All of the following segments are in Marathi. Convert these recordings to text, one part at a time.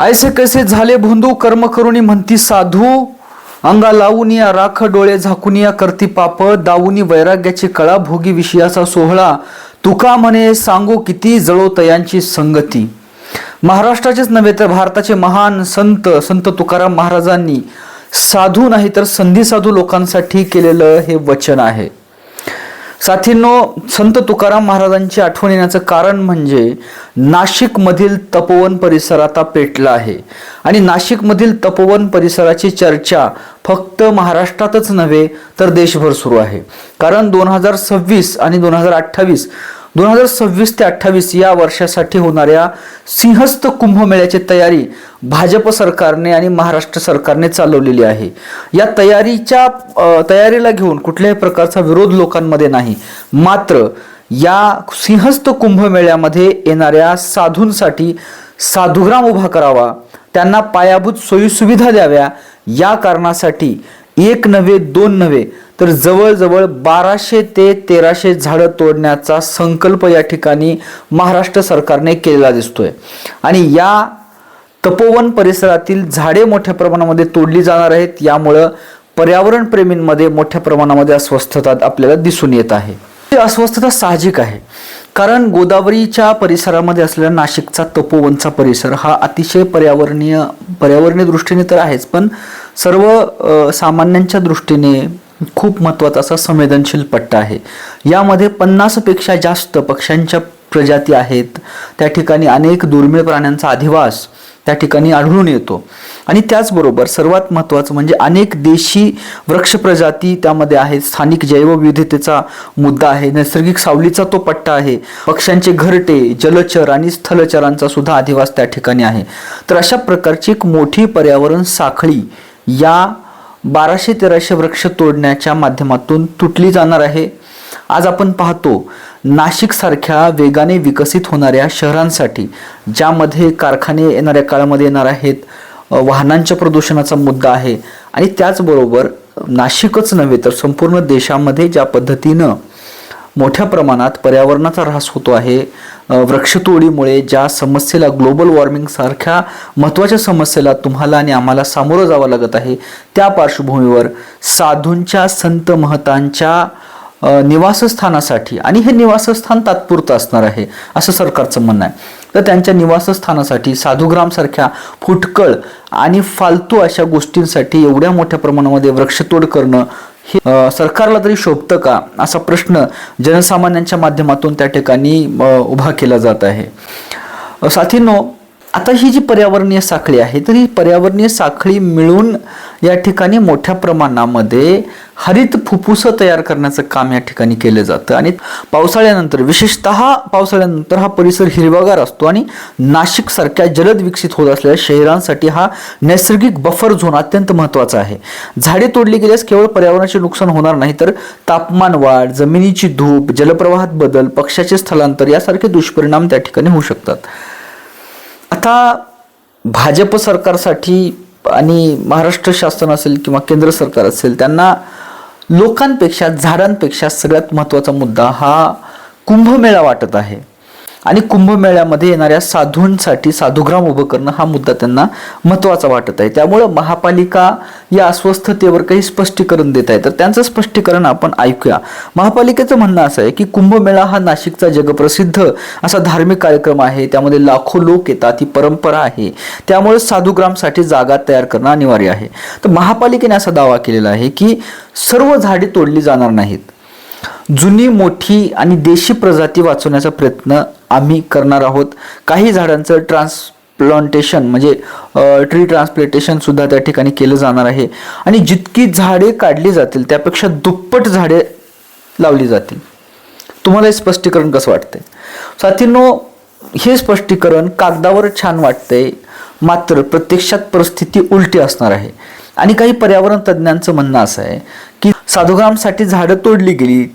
ऐसे कसे झाले भोंदू? कर्म करुणी म्हणती साधू. अंगा लावून या राख डोळे झाकून या करती पाप. दावूनी वैराग्याची कळा भोगी विषयाचा सोहळा. तुका म्हणे सांगू किती जळो तयांची संगती. महाराष्ट्राचेच नव्हे तर भारताचे महान संत संत तुकाराम महाराजांनी साधू नाही तर संधी साधू लोकांसाठी केलेलं हे वचन आहे. साथींनो संत तुकाराम महाराजांची आठवण येण्याचं कारण म्हणजे नाशिकमधील तपोवन परिसर आता पेटला आहे. आणि नाशिकमधील तपोवन परिसराची चर्चा फक्त महाराष्ट्रातच नव्हे तर देशभर सुरू आहे. कारण दोन हजार सव्वीस आणि दोन हजार अठ्ठावीस दोन हजार सव्वीस ते अठ्ठावीस या वर्षासाठी होणाऱ्या सिंहस्थ कुंभमेळ्याची तयारी भाजप सरकारने आणि महाराष्ट्र सरकारने चालवलेली आहे. या तयारीच्या तयारीला घेऊन कुठल्याही प्रकारचा विरोध लोकांमध्ये नाही. मात्र या सिंहस्थ कुंभमेळ्यामध्ये येणाऱ्या साधूंसाठी साधुग्राम उभा करावा त्यांना पायाभूत सोयीसुविधा द्याव्या या कारणासाठी एक नव्हे दोन नव्हे तर जवळजवळ बाराशे ते तेराशे झाडं तोडण्याचा संकल्प या ठिकाणी महाराष्ट्र सरकारने केलेला दिसतोय. आणि या तपोवन परिसरातील झाडे मोठ्या प्रमाणामध्ये तोडली जाणार आहेत. यामुळं पर्यावरणप्रेमींमध्ये मोठ्या प्रमाणामध्ये अस्वस्थता आपल्याला दिसून येत आहे. ही अस्वस्थता साहजिक आहे. कारण गोदावरीच्या परिसरामध्ये असलेला नाशिकचा तपोवनचा परिसर हा अतिशय पर्यावरणीय पर्यावरणीय दृष्टीने तर आहेच. पण सर्व सामान्यांच्या दृष्टीने खूप महत्त्वाचा असा संवेदनशील पट्टा आहे. यामध्ये पन्नासपेक्षा जास्त पक्ष्यांच्या प्रजाती आहेत. त्या ठिकाणी अनेक दुर्मिळ प्राण्यांचा अधिवास त्या ठिकाणी आढळून येतो. आणि त्याचबरोबर सर्वात महत्त्वाचं म्हणजे अनेक देशी वृक्ष प्रजाती त्यामध्ये आहेत. स्थानिक जैवविविधतेचा मुद्दा आहे. नैसर्गिक सावलीचा तो पट्टा आहे. पक्ष्यांचे घरटे जलचर आणि स्थलचरांचा सुद्धा अधिवास त्या ठिकाणी आहे. तर अशा प्रकारची एक मोठी पर्यावरण साखळी या बाराशे तेराशे वृक्ष तोडण्याच्या माध्यमातून तुटली जाणार आहे. आज आपण पाहतो नाशिकसारख्या वेगाने विकसित होणाऱ्या शहरांसाठी ज्यामध्ये कारखाने येणाऱ्या काळामध्ये येणार आहेत वाहनांच्या प्रदूषणाचा मुद्दा आहे. आणि त्याचबरोबर नाशिकच नव्हे तर संपूर्ण देशामध्ये ज्या पद्धतीनं मोठ्या प्रमाणात पर्यावरणाचा ऱ्हास होतो आहे. वृक्षतोडीमुळे ज्या समस्येला ग्लोबल वॉर्मिंगसारख्या महत्त्वाच्या समस्येला तुम्हाला आणि आम्हाला सामोरं जावं लागत आहे त्या पार्श्वभूमीवर साधूंच्या संत महतांच्या निवासस्थानासाठी आणि हे निवासस्थान तात्पुरतं असणार आहे असं सरकारचं म्हणणं आहे. तर त्यांच्या निवासस्थानासाठी साधुग्रामसारख्या फुटकळ आणि फालतू अशा गोष्टींसाठी एवढ्या मोठ्या प्रमाणामध्ये वृक्षतोड करणं हे सरकारला तरी शोभतं का? असा प्रश्न जनसामान्यांच्या माध्यमातून त्या ठिकाणी उभा केला जात आहे. साथीनो साथींनो आता ही जी पर्यावरणीय साखळी आहे तर ही पर्यावरणीय साखळी मिळून या ठिकाणी मोठ्या प्रमाणामध्ये हरित फुफ्फुसं तयार करण्याचं काम या ठिकाणी केलं जातं. आणि पावसाळ्यानंतर विशेषतः पावसाळ्यानंतर हा परिसर हिरवागार असतो आणि नाशिकसारख्या जलद विकसित होत असलेल्या शहरांसाठी हा नैसर्गिक बफर झोन अत्यंत महत्त्वाचा आहे. झाडे तोडली गेल्यास केवळ पर्यावरणाचे नुकसान होणार नाही तर तापमान वाढ जमिनीची धूप जलप्रवाहात बदल पक्षाचे स्थलांतर यासारखे दुष्परिणाम त्या ठिकाणी होऊ शकतात. आता भाजप सरकारसाठी आणि महाराष्ट्र शासन असेल किंवा केंद्र सरकार असेल त्यांना लोकांपेक्षा झाडांपेक्षा सगळ्यात महत्त्वाचा मुद्दा हा कुंभमेळा वाटत आहे. आणि कुंभमेळ्यामध्ये येणाऱ्या साधूंसाठी साधुग्राम उभं करणं हा मुद्दा त्यांना महत्त्वाचा वाटत आहे. त्यामुळं महापालिका या अस्वस्थतेवर काही स्पष्टीकरण देत आहे. तर त्यांचं स्पष्टीकरण आपण ऐकूया. महापालिकेचं म्हणणं असं आहे की कुंभमेळा हा नाशिकचा जगप्रसिद्ध असा धार्मिक कार्यक्रम आहे. त्यामध्ये लाखो लोक येतात. ही परंपरा आहे. त्यामुळे साधुग्रामसाठी जागा तयार करणं अनिवार्य आहे. तर महापालिकेने असा दावा केलेला आहे की सर्व झाडे तोडली जाणार नाहीत. जुनी मोठी आणि देशी प्रजाती वाचवण्याचा प्रयत्न आम्ही करणार आहोत. काही झाडांचं ट्रान्सप्लांटेशन म्हणजे ट्री ट्रान्सप्लांटेशन सुद्धा त्या ठिकाणी केलं जाणार आहे. आणि जितकी झाडे काढली जातील त्यापेक्षा दुप्पट झाडे लावली जातील. तुम्हाला हे स्पष्टीकरण कसं वाटतंय? साथींनो हे स्पष्टीकरण कागदावर छान वाटतंय. मात्र प्रत्यक्षात परिस्थिती उलटी असणार आहे. आणि काही पर्यावरण तज्ज्ञांचं म्हणणं असं आहे की साधुग्रामसाठी झाडं तोडली गेली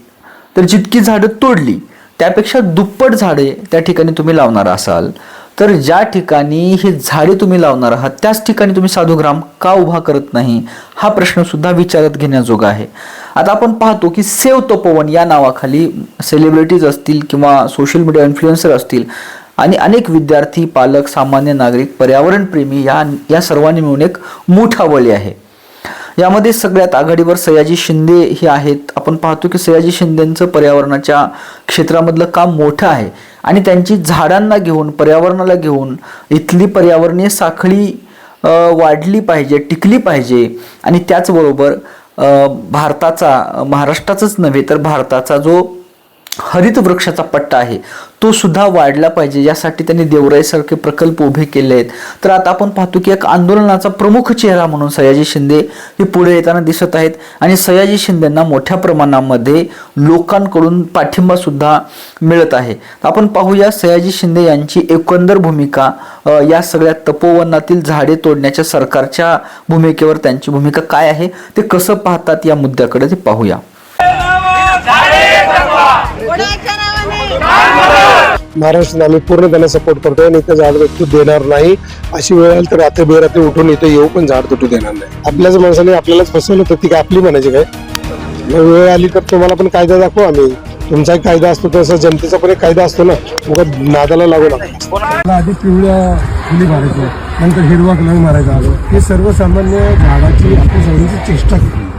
तर जितकी झाडं तोडली त्यापेक्षा दुप्पट झाडे त्या ठिकाणी तुम्ही लावणार असाल. तर ज्या ठिकाणी ही झाडे तुम्ही लावणार आहात त्याच ठिकाणी तुम्ही साधुग्राम का उभा करत नाही? हा प्रश्न सुद्धा विचारात घेण्याजोगा आहे. आता आपण पाहतो की सेव तपोवन या नावाखाली सेलिब्रिटीज असतील किंवा सोशल मीडिया इन्फ्लुएन्सर असतील आणि अनेक विद्यार्थी पालक सामान्य नागरिक पर्यावरणप्रेमी या या सर्वांनी मिळून एक मोठा बळी आहे. यामध्ये सगळ्यात आघाडीवर सयाजी शिंदे हे आहेत. आपण पाहतो की सयाजी शिंदेंचं पर्यावरणाच्या क्षेत्रामधलं काम मोठं आहे आणि त्यांची झाडांना घेऊन पर्यावरणाला घेऊन इथली पर्यावरणीय साखळी वाढली पाहिजे टिकली पाहिजे. आणि त्याचबरोबर भारताचा महाराष्ट्राचाच नव्हे तर भारताचा जो हरित वृक्षाचा पट्टा आहे. तो सुद्धा वाढला पाहिजे यासाठी त्यांनी देवराईसारखे प्रकल्प उभे केले आहेत. तर आता आपण पाहतो की एक आंदोलनाचा प्रमुख चेहरा म्हणून सयाजी शिंदे हे पुढे येताना दिसत आहेत. आणि सयाजी शिंदेंना मोठ्या प्रमाणामध्ये लोकांकडून पाठिंबा सुद्धा मिळत आहे. आपण पाहूया सयाजी शिंदे यांची एकंदर भूमिका. या सगळ्या तपोवनातील झाडे तोडण्याच्या सरकारच्या भूमिकेवर त्यांची भूमिका काय आहे ते कसं पाहतात या मुद्द्याकडे ते पाहूया. महाराष्ट्रात आम्ही पूर्ण त्यांना सपोर्ट करतोय आणि इथं झाड तुटू देणार नाही. अशी वेळ आली तर रात्री बेरात्री उठून इथे येऊ पण झाड तुटू देणार नाही. आपल्याच माणसाने आपल्यालाच फसवलं तर ती काय आपली म्हणायची काय? मग वेळ आली तर तुम्हाला पण कायदा दाखवू आम्ही. तुमचा एक कायदा असतो तसं जनतेचा पण एक कायदा असतो ना. मग नादाला लागू नका. आधी पिवळ्या फुली मारायचं नंतर हिरवा कलर मारायचा. आलो हे सर्वसामान्य झाडाची आपली सगळ्यांची चेष्टा केली.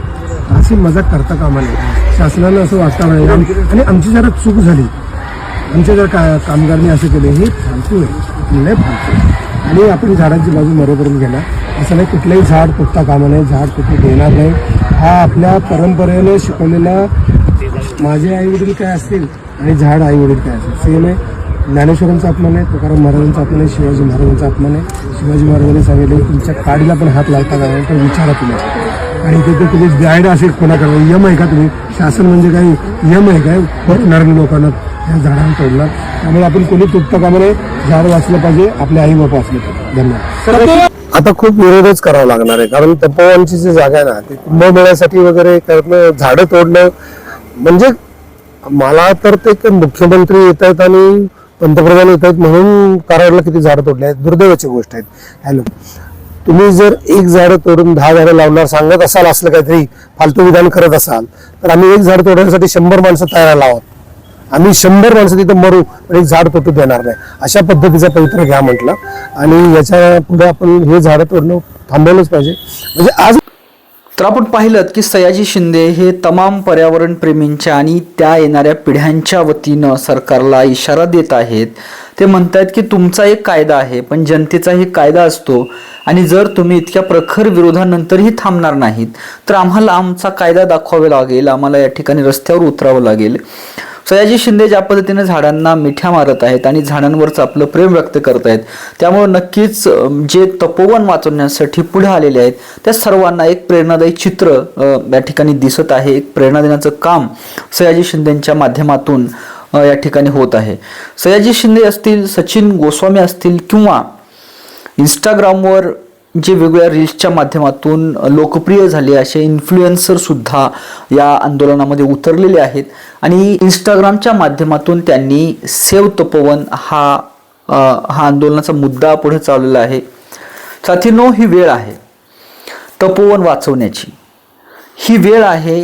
अशी मजाक करता कामा नये शासनानं असं वागता नाही. आणि आमची जरा चूक झाली. आमच्या जर का कामगारांनी असं केलं हे फालतू आहे. लय फालतू आहे. आणि आपण झाडांची बाजू मरोपर्यंत गेला असं नाही कुठलंही झाड कुठता कामा नाही झाड कुठे देणार नाही. हा आपल्या परंपरेने शिकवलेला माझे आई वडील काय असतील आणि झाड आई वडील काय असतील. सेम आहे. ज्ञानेश्वरांचा अपमान आहे तुकाराम महाराजांचा अपमान आहे शिवाजी महाराजांचा अपमान आहे. शिवाजी महाराजांनी सांगितले तुमच्या काडीला पण हात लावता का नाही तर विचारा तुम्ही. आणि तिथे तुम्ही गाईड असेल कोणाकडे यम आहे का तुम्ही? शासन म्हणजे काही यम आहे काय? होणार लोकांना या झाडांना तोडणार. त्यामुळे आपण कोणी तुटता कामा नये झाड वाचलं पाहिजे. आपले आई बाबा असले पाहिजे धन्यवाद. आता खूप विरोधच करावा लागणार आहे. कारण तपोवनची जी जागा आहे ना ती कुंभमेळ्यासाठी वगैरे करणं झाडं तोडणं म्हणजे मला तर ते मुख्यमंत्री येत आहेत आणि पंतप्रधान येत आहेत म्हणून कराडला किती झाडं तोडले आहेत. दुर्दैवाची गोष्ट आहेत. हॅलो. तुम्ही जर एक झाड तोडून दहा झाडं लावणार सांगत असाल असलं काहीतरी फालतू विधान करत असाल तर आम्ही एक झाड तोडण्यासाठी शंभर माणसं तयार आहोत. आम्ही शंभर माणसं तिथं मरू पण एक झाड तोटू देणार नाही. अशा पद्धतीचा पवित्र घ्या म्हटलं. आणि याच्यापुढे आपण हे झाडं तोडणं थांबवलंच पाहिजे. म्हणजे आज तर आपण पाहिलं की सयाजी शिंदे हे तमाम पर्यावरण प्रेमींच्या आणि त्या येणाऱ्या पिढ्यांच्या वतीनं सरकारला इशारा देत आहेत. ते म्हणतात की तुमचा एक कायदा आहे पण जनतेचाही कायदा असतो. आणि जर तुम्ही इतक्या प्रखर विरोधानंतरही थांबणार नाहीत तर आम्हाला आमचा कायदा दाखवावा लागेल आम्हाला या ठिकाणी रस्त्यावर उतरावं लागेल. सयाजी शिंदे ज्या पद्धतीने झाडांना मिठ्या मारत आहेत आणि झाडांवरच आपलं प्रेम व्यक्त करत आहेत त्यामुळे नक्कीच जे तपोवन वाचवण्यासाठी पुढे आलेले आहेत त्या सर्वांना एक प्रेरणादायी चित्र या ठिकाणी दिसत आहे. एक प्रेरणा देण्याचं काम सयाजी शिंदेच्या माध्यमातून या ठिकाणी होत आहे. सयाजी शिंदे असतील सचिन गोस्वामी असतील किंवा इंस्टाग्रामवर जे वेगवेगळ्या रील्सच्या माध्यमातून लोकप्रिय झाले असे इन्फ्लुएन्सरसुद्धा या आंदोलनामध्ये उतरलेले आहेत. आणि इंस्टाग्रामच्या माध्यमातून त्यांनी सेव तपोवन हा हा आंदोलनाचा मुद्दा पुढे चाललेला आहे. साथीनो ही वेळ आहे तपोवन वाचवण्याची. ही वेळ आहे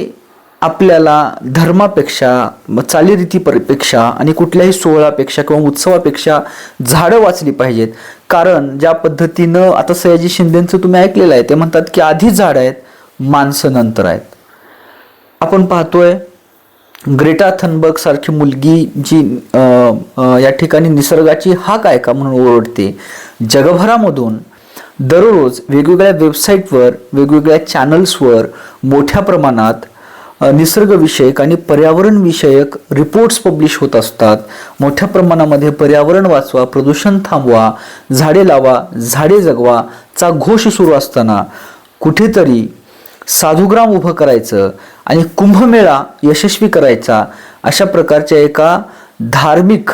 आपल्याला धर्मापेक्षा म- चालीरीतीपेक्षा आणि कुठल्याही सोहळापेक्षा किंवा उत्सवापेक्षा झाडं वाचली पाहिजेत. कारण ज्या पद्धतीनं आता सयाजी शिंदेंचं तुम्ही ऐकलेलं आहे ते म्हणतात की आधी झाडं आहेत माणसं नंतर आहेत. आपण पाहतोय ग्रेटा थनबर्ग सारखी मुलगी जी आ, आ, या ठिकाणी निसर्गाची हाक आहे का म्हणून ओरडते जगभरामधून दररोज वेगवेगळ्या वेबसाईटवर वेगवेगळ्या चॅनल्सवर मोठ्या प्रमाणात निसर्गविषयक आणि पर्यावरणविषयक रिपोर्ट्स पब्लिश होत असतात. मोठ्या प्रमाणामध्ये पर्यावरण वाचवा प्रदूषण थांबवा झाडे लावा झाडे जगवा चा घोष सुरू असताना कुठेतरी साधुग्राम उभं करायचं आणि कुंभमेळा यशस्वी करायचा अशा प्रकारच्या एका धार्मिक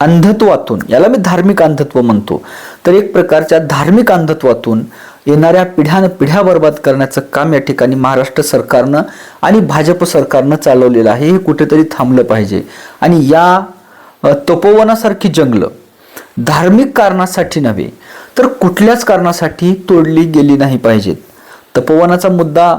अंधत्वातून याला मी धार्मिक अंधत्व म्हणतो तर एक प्रकारच्या धार्मिक अंधत्वातून येणाऱ्या पिढ्यान पिढ्या बर्बाद करण्याचं काम या ठिकाणी महाराष्ट्र सरकारनं आणि भाजप सरकारनं चालवलेलं आहे. हे कुठेतरी थांबलं पाहिजे. आणि या तपोवनासारखी जंगलं धार्मिक कारणासाठी नव्हे तर कुठल्याच कारणासाठी तोडली गेली नाही पाहिजेत. तपोवनाचा मुद्दा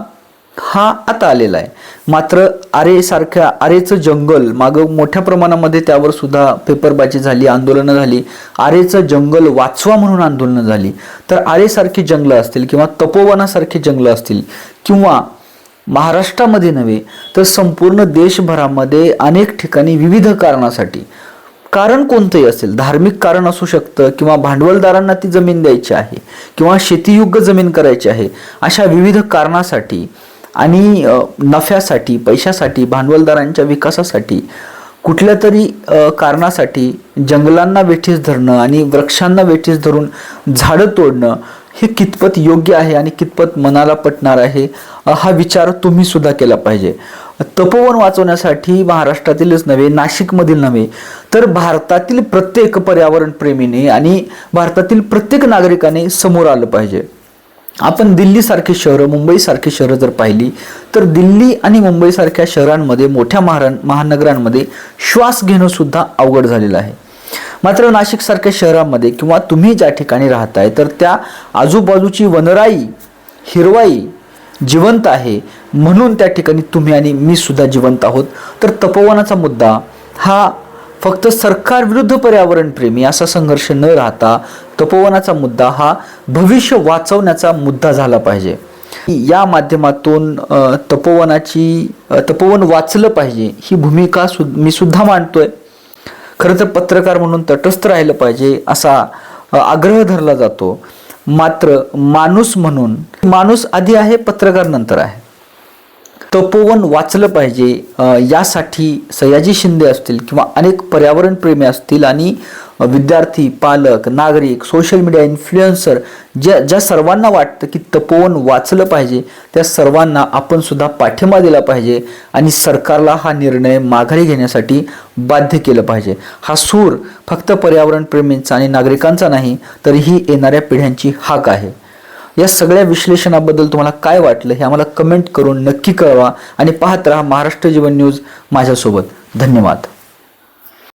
हा आता आलेला आहे. मात्र आरेसारख्या आरेचं जंगल मागं मोठ्या प्रमाणामध्ये त्यावर सुद्धा पेपरबाजी झाली आंदोलनं झाली. आरेचं जंगल वाचवा म्हणून आंदोलनं झाली. तर आरेसारखी जंगलं असतील किंवा तपोवनासारखी जंगलं असतील किंवा महाराष्ट्रामध्ये नव्हे तर संपूर्ण देशभरामध्ये अनेक ठिकाणी विविध कारणासाठी. कारण कोणतंही असेल धार्मिक कारण असू शकतं किंवा भांडवलदारांना ती जमीन द्यायची आहे किंवा शेतीयोग्य जमीन करायची आहे अशा विविध कारणासाठी आणि नफ्यासाठी पैशासाठी भांडवलदारांच्या विकासासाठी कुठल्या तरी कारणासाठी जंगलांना वेठीस धरणं आणि वृक्षांना वेठीस धरून झाडं तोडणं हे कितपत योग्य आहे आणि कितपत मनाला पटणार आहे हा विचार तुम्ही सुद्धा केला पाहिजे. तपोवन वाचवण्यासाठी महाराष्ट्रातीलच नव्हे नाशिकमधील नव्हे तर भारतातील प्रत्येक पर्यावरण प्रेमीने आणि भारतातील प्रत्येक नागरिकाने समोर आलं पाहिजे. आपण दिल्लीसारखी शहरं मुंबईसारखी शहरं जर पाहिली तर दिल्ली आणि मुंबईसारख्या शहरांमध्ये मोठ्या महारा महानगरांमध्ये श्वास घेणं सुद्धा अवघड झालेलं आहे. मात्र नाशिकसारख्या शहरामध्ये किंवा तुम्ही ज्या ठिकाणी राहताय तर त्या आजूबाजूची वनराई हिरवाई जिवंत आहे. म्हणून त्या ठिकाणी तुम्ही आणि मी सुद्धा जिवंत आहोत. तर तपोवनाचा मुद्दा हा फक्त सरकार विरुद्ध पर्यावरण प्रेमी असा संघर्ष न राहता तपोवनाचा मुद्दा हा भविष्य वाचवण्याचा मुद्दा झाला पाहिजे. या माध्यमातून तपोवनाची तपोवन वाचलं पाहिजे ही भूमिका सु मी सुद्धा मांडतोय. खरं तर पत्रकार म्हणून तटस्थ राहिलं पाहिजे असा आग्रह धरला जातो. मात्र माणूस म्हणून माणूस आधी आहे पत्रकार नंतर आहे. तपोवन वाचलं पाहिजे यासाठी सयाजी शिंदे असतील किंवा अनेक पर्यावरण प्रेमी असतील आणि विद्यार्थी पालक नागरिक सोशल मीडिया इन्फ्लुएन्सर ज्या ज्या सर्वांना वाटतं की तपोवन वाचलं पाहिजे त्या सर्वांना आपण सुद्धा पाठिंबा दिला पाहिजे आणि सरकारला हा निर्णय माघारी घेण्यासाठी बाध्य केलं पाहिजे. हा सूर फक्त पर्यावरण प्रेमींचा आणि नागरिकांचा नाही तर ही येणाऱ्या पिढ्यांची हाक आहे. या सगळ्या विश्लेषणाबद्दल तुम्हाला काय वाटलं हे आम्हाला कमेंट करून नक्की कळवा आणि पाहत राहा महाराष्ट्र जीवन न्यूज माझ्यासोबत. धन्यवाद.